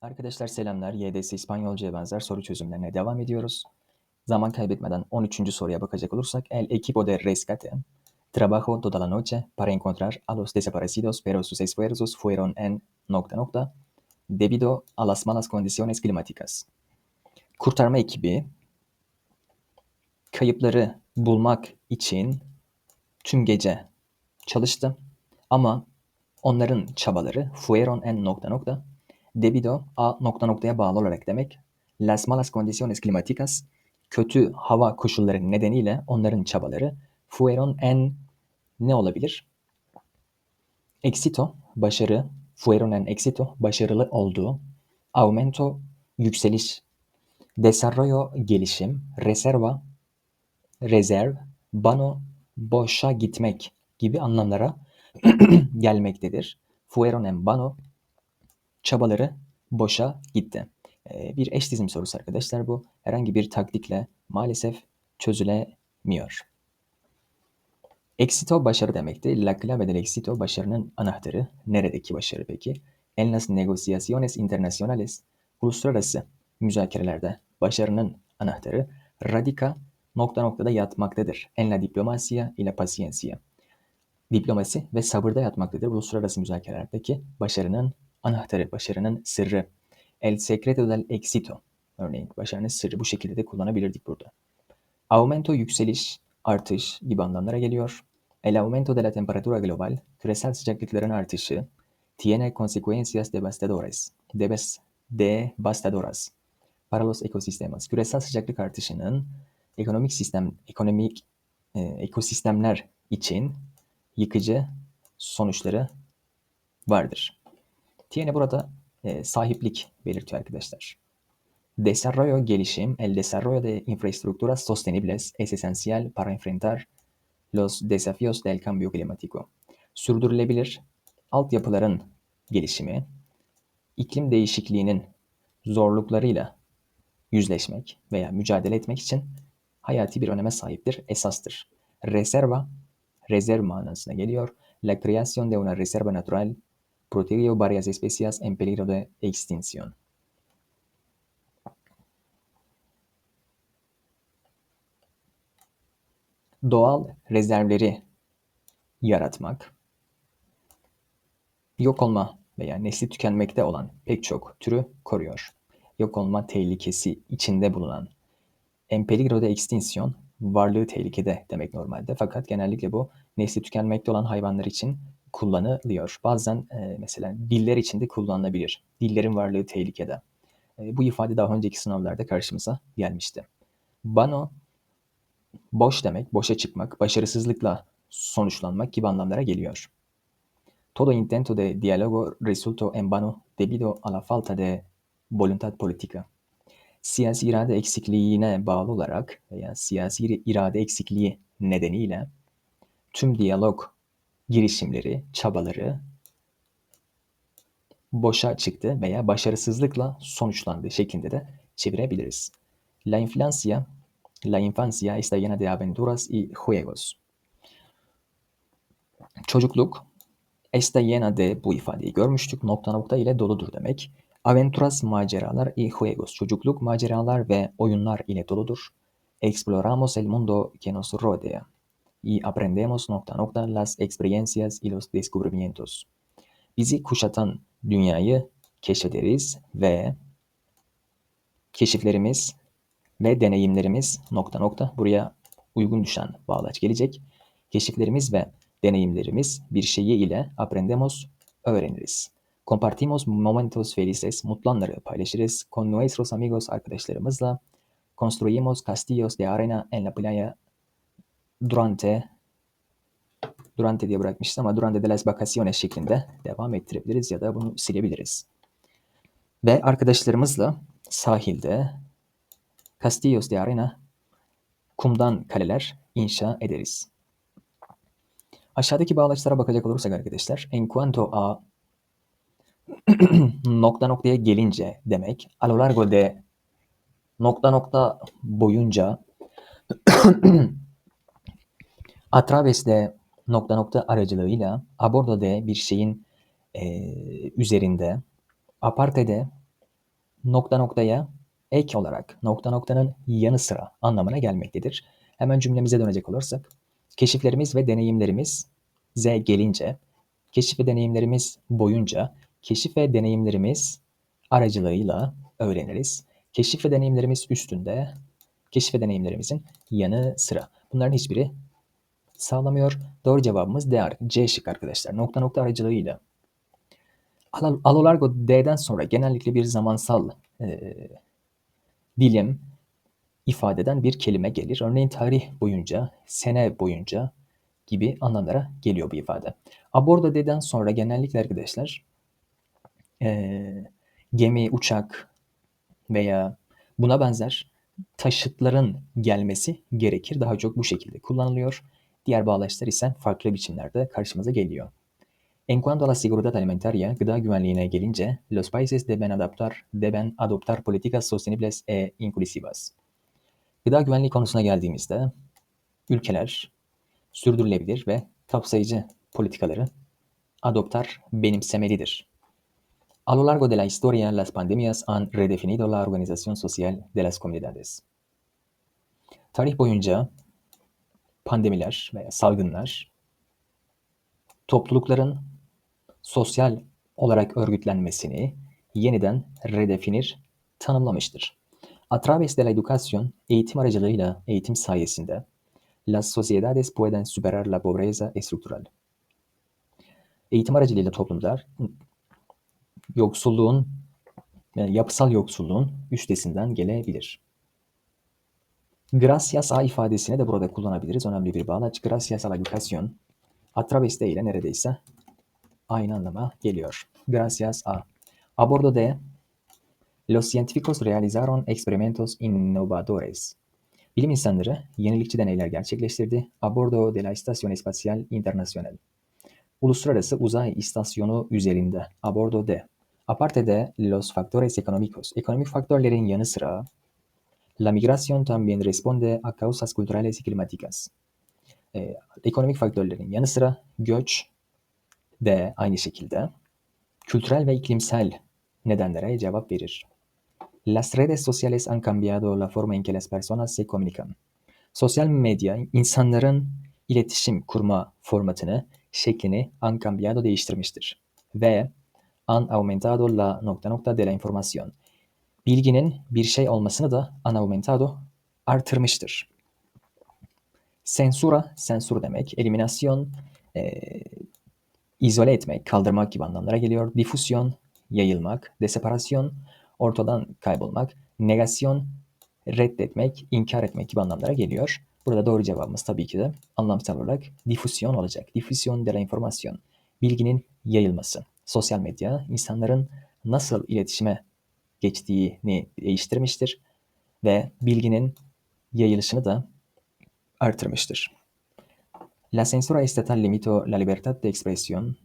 Arkadaşlar selamlar. YDS İspanyolca'ya benzer soru çözümlerine devam ediyoruz. Zaman kaybetmeden 13. soruya bakacak olursak El equipo de rescate trabajó toda la noche para encontrar a los desaparecidos pero sus esfuerzos fueron en nokta nokta debido a las malas condiciones climáticas. Kurtarma ekibi kayıpları bulmak için tüm gece çalıştı ama onların çabaları fueron en nokta nokta debido a nokta noktaya bağlı olarak demek. Las malas condiciones climáticas kötü hava koşulları nedeniyle onların çabaları fueron en ne olabilir? Éxito başarı, fueron en éxito başarılı olduğu, aumento yükseliş, desarrollo gelişim, reserva rezerv, bano boşa gitmek gibi anlamlara gelmektedir. Fueron en vano çabaları boşa gitti. Ee, bir eş dizim sorusu arkadaşlar bu. Herhangi bir taktikle maalesef çözülemiyor. Éxito başarı demekti. La clave del éxito başarının anahtarı. Neredeki başarı peki? En las negociaciones internacionales uluslararası müzakerelerde başarının anahtarı radica nokta noktada yatmaktadır. En la diplomacia y la paciencia. Diplomasi ve sabırda yatmaktadır. Uluslararası müzakerelerdeki başarının anahtarı, başarının sırrı. El secreto del éxito. Örneğin başarının sırrı bu şekilde de kullanabilirdik burada. Aumento yükseliş, artış gibi anlamlara geliyor. El aumento de la temperatura global, küresel sıcaklıkların artışı, tiene consecuencias devastadoras, debes, devastadoras para los ecosistemas. Küresel sıcaklık artışının ekonomik sistem, ekonomik e, ekosistemler için yıkıcı sonuçları vardır. Tiene burada e, sahiplik belirtiyor arkadaşlar. Desarrollo gelişim, el desarrollo de infraestructuras sostenibles es esencial para enfrentar los desafíos del cambio climático. Sürdürülebilir altyapıların gelişimi, iklim değişikliğinin zorluklarıyla yüzleşmek veya mücadele etmek için hayati bir öneme sahiptir, esastır. Reserva, rezerv manasına geliyor. La creación de una reserva natural protegió varias especies en peligro de extinción. Doğal rezervleri yaratmak, yok olma veya nesli tükenmekte olan pek çok türü koruyor. Yok olma tehlikesi içinde bulunan en peligro de extinción varlığı tehlikede demek normalde. Fakat genellikle bu nesli tükenmekte olan hayvanlar için kullanılıyor. Bazen e, mesela diller için de kullanılabilir. Dillerin varlığı tehlikede. E, bu ifade daha önceki sınavlarda karşımıza gelmişti. Bano boş demek, boşa çıkmak, başarısızlıkla sonuçlanmak gibi anlamlara geliyor. Todo intento de diálogo resultó en vano debido a la falta de voluntad política. Siyasi irade eksikliğine bağlı olarak veya siyasi irade eksikliği nedeniyle tüm diyalog girişimleri, çabaları boşa çıktı veya başarısızlıkla sonuçlandı şeklinde de çevirebiliriz. La infancia, la infancia está llena de aventuras y juegos. Çocukluk está llena de bu ifadeyi görmüştük. Nokta nokta ile doludur demek. Aventuras maceralar y juegos. Çocukluk maceralar ve oyunlar ile doludur. Exploramos el mundo que nos rodea y aprendemos nokta nokta las experiencias y los descubrimientos. Bizi kuşatan dünyayı keşfederiz ve keşiflerimiz ve deneyimlerimiz nokta nokta buraya uygun düşen bağlaç gelecek. Keşiflerimiz ve deneyimlerimiz bir şeyi ile aprendemos öğreniriz. Compartimos momentos felices, mutlu anları paylaşırız. Con nuestros amigos arkadaşlarımızla. Construimos castillos de arena en la playa durante durante diye bırakmıştım ama durante de las vacaciones şeklinde devam ettirebiliriz ya da bunu silebiliriz. Ve arkadaşlarımızla sahilde castillos de arena kumdan kaleler inşa ederiz. Aşağıdaki bağlaçlara bakacak olursak arkadaşlar en cuanto a nokta noktaya gelince demek a lo largo de nokta nokta boyunca a través de nokta nokta aracılığıyla a bordo de bir şeyin e, üzerinde aparte de nokta noktaya ek olarak nokta noktanın yanı sıra anlamına gelmektedir. Hemen cümlemize dönecek olursak, keşiflerimiz ve deneyimlerimiz Z gelince, keşif ve deneyimlerimiz boyunca, keşif ve deneyimlerimiz aracılığıyla öğreniriz. Keşif ve deneyimlerimiz üstünde, keşif ve deneyimlerimizin yanı sıra. Bunların hiçbiri sağlamıyor. Doğru cevabımız D, C şık arkadaşlar. Nokta nokta aracılığıyla. A lo largo D'den sonra genellikle bir zamansal e, dilim ifadeden bir kelime gelir. Örneğin tarih boyunca, sene boyunca gibi anlamlara geliyor bu ifade. Abordo D'den sonra genellikle arkadaşlar e, gemi, uçak veya buna benzer taşıtların gelmesi gerekir. Daha çok bu şekilde kullanılıyor. Diğer bağlaçlar ise farklı biçimlerde karşımıza geliyor. En cuanto a la seguridad alimentaria, gıda güvenliğine gelince, los países deben adaptar, deben adoptar políticas sostenibles e inclusivas. Gıda güvenliği konusuna geldiğimizde, ülkeler sürdürülebilir ve kapsayıcı politikaları adoptar, benimsemelidir. A lo largo de la historia, las pandemias han redefinido la organización social de las comunidades. Tarih boyunca pandemiler veya salgınlar toplulukların sosyal olarak örgütlenmesini yeniden redefinir, tanımlamıştır. A través de la educación, eğitim aracılığıyla, eğitim sayesinde las sociedades pueden superar la pobreza estructural. Eğitim aracılığıyla toplumlar yoksulluğun, yapısal yoksulluğun üstesinden gelebilir. Gracias a ifadesini de burada kullanabiliriz. Önemli bir bağlaç. Gracias a la educación. A través de ile neredeyse aynı anlama geliyor. Gracias a. A bordo de los científicos realizaron experimentos innovadores. Bilim insanları yenilikçi deneyler gerçekleştirdi. A bordo de la Estación Espacial Internacional. Uluslararası Uzay İstasyonu üzerinde. A bordo de. Aparte de los factores económicos. Ekonomik faktörlerin yanı sıra la migración también responde a causas culturales y climáticas. Ee, ekonomik faktörlerin yanı sıra göç de aynı şekilde kültürel ve iklimsel nedenlere cevap verir. Las redes sociales han cambiado la forma en que las personas se comunican. Sosyal medya insanların iletişim kurma formatını, şeklini han cambiado değiştirmiştir. Ve han aumentado la nokta nokta de la información. Bilginin bir şey olmasını da han aumentado artırmıştır. Sensura, sensur demek. Eliminasyon, e, izole etmek, kaldırmak gibi anlamlara geliyor. Difusyon, yayılmak. Deseparasyon, ortadan kaybolmak, negasyon, reddetmek, inkar etmek gibi anlamlara geliyor. Burada doğru cevabımız tabii ki de anlamsal olarak difüsyon olacak. Difüsyon de la informasyon. Bilginin yayılması. Sosyal medya insanların nasıl iletişime geçtiğini değiştirmiştir ve bilginin yayılışını da artırmıştır. La censura estatal limitó la libertad de expresión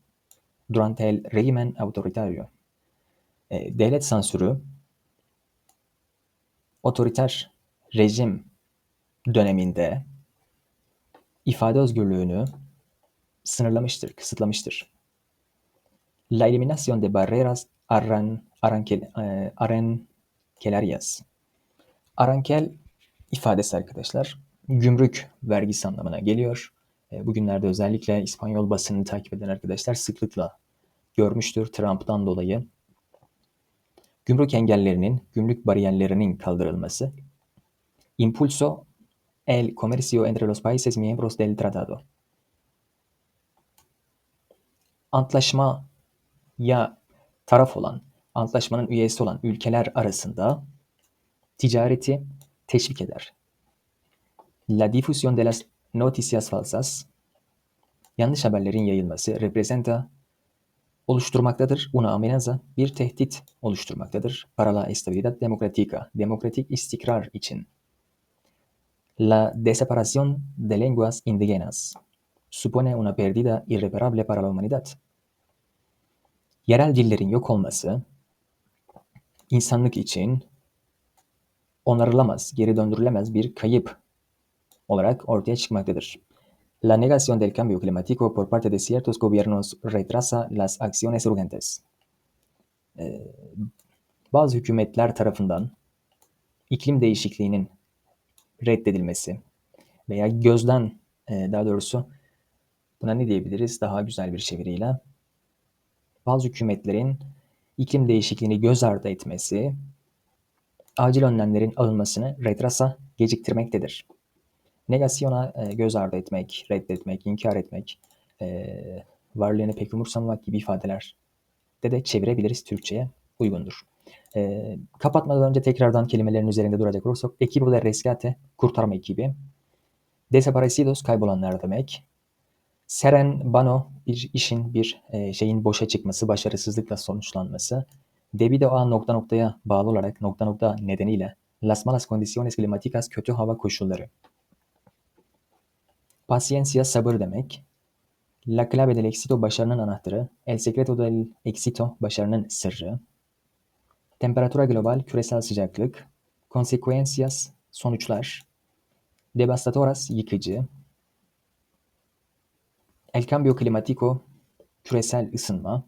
durante el régimen autoritario. E, devlet sansürü otoriter rejim döneminde ifade özgürlüğünü sınırlamıştır, kısıtlamıştır. La eliminación de barreras arran, arankel, e, arankelarias. Arankel ifadesi arkadaşlar gümrük vergisi anlamına geliyor. E, bugünlerde özellikle İspanyol basını takip eden arkadaşlar sıklıkla görmüştür Trump'tan dolayı gümrük engellerinin, gümrük bariyerlerinin kaldırılması, impulso el comercio entre los países miembros del tratado. Antlaşma ya taraf olan, antlaşmanın üyesi olan ülkeler arasında ticareti teşvik eder. La difusión de las noticias falsas, yanlış haberlerin yayılması, representa oluşturmaktadır. Una amenaza bir tehdit oluşturmaktadır. Para la estabilidad democrática, demokratik istikrar için. La desaparición de lenguas indígenas supone una pérdida irreparable para la humanidad. Yerel dillerin yok olması insanlık için onarılamaz, geri döndürülemez bir kayıp olarak ortaya çıkmaktadır. La negación del cambio climático por parte de ciertos gobiernos retrasa las acciones urgentes. Ee, bazı hükümetler tarafından iklim değişikliğinin reddedilmesi veya gözden e, daha doğrusu buna ne diyebiliriz daha güzel bir çeviriyle bazı hükümetlerin iklim değişikliğini göz ardı etmesi acil önlemlerin alınmasını retrasa geciktirmektedir. Negasyona e, göz ardı etmek, reddetmek, inkar etmek, e, varlığını pek umursamamak gibi ifadeler de de çevirebiliriz Türkçe'ye uygundur. E, kapatmadan önce tekrardan kelimelerin üzerinde duracak olursak equipo de rescate kurtarma ekibi. Desaparecidos kaybolanlar demek. Seren bano bir işin bir e, şeyin boşa çıkması, başarısızlıkla sonuçlanması. Debido a nokta noktaya bağlı olarak nokta nokta nedeniyle las malas condiciones climáticas kötü hava koşulları. Paciencia sabır demek. La clave del éxito başarının anahtarı. El secreto del éxito başarının sırrı. Temperatura global küresel sıcaklık. Consecuencias sonuçlar. Devastadoras yıkıcı. El cambio climático küresel ısınma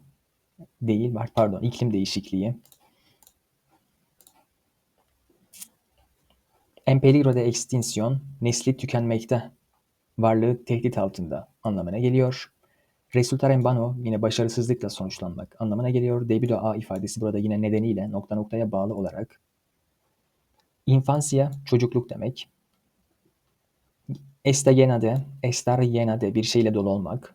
değil pardon iklim değişikliği. En peligro de extinción nesli tükenmekte varlığı tehdit altında anlamına geliyor. Resultar en vano yine başarısızlıkla sonuçlanmak anlamına geliyor. Debido a ifadesi burada yine nedeniyle nokta noktaya bağlı olarak. Infancia çocukluk demek. Está llena de, estar llena de bir şeyle dolu olmak.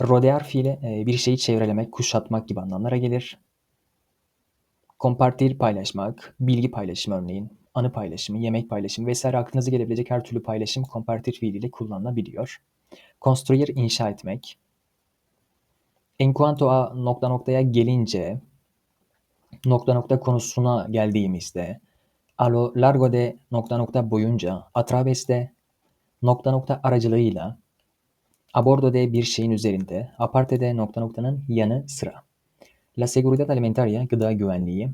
Rodear fiili e, bir şeyi çevrelemek, kuşatmak gibi anlamlara gelir. Compartir paylaşmak, bilgi paylaşımı örneğin, anı paylaşımı, yemek paylaşımı vesaire aklınıza gelebilecek her türlü paylaşım compartir fiiliyle kullanılabiliyor. Construir inşa etmek. En cuanto a nokta noktaya gelince, nokta nokta konusuna geldiğimizde, a lo largo de nokta nokta boyunca, a través de nokta nokta aracılığıyla, a bordo de bir şeyin üzerinde, aparte de nokta noktanın yanı sıra. La seguridad alimentaria, gıda güvenliği,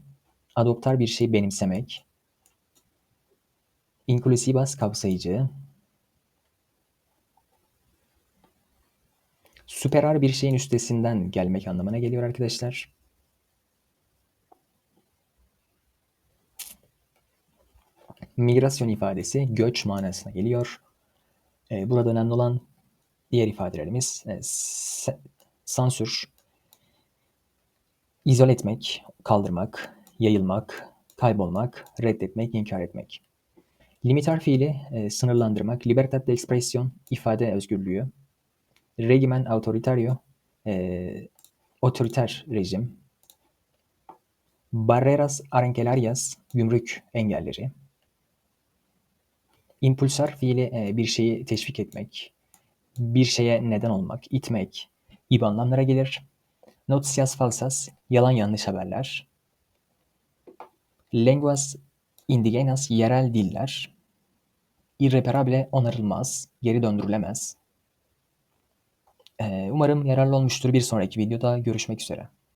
adoptar bir şey benimsemek, inclusivas kapsayıcı, süperar bir şeyin üstesinden gelmek anlamına geliyor arkadaşlar. Migrasyon ifadesi göç manasına geliyor. Ee, burada önemli olan diğer ifadelerimiz e, sansür, izole etmek, kaldırmak, yayılmak, kaybolmak, reddetmek, inkar etmek. Limitar fiili e, sınırlandırmak, libertad de expresión ifade özgürlüğü, regimen autoritario e, otoriter rejim, barreras arancelarias gümrük engelleri, impulsar fiili e, bir şeyi teşvik etmek, bir şeye neden olmak, itmek gibi anlamlara gelir. Noticias falsas, yalan yanlış haberler. Lenguas indigenas, yerel diller. Irreparable, onarılmaz, geri döndürülemez. Umarım yararlı olmuştur. Bir sonraki videoda görüşmek üzere.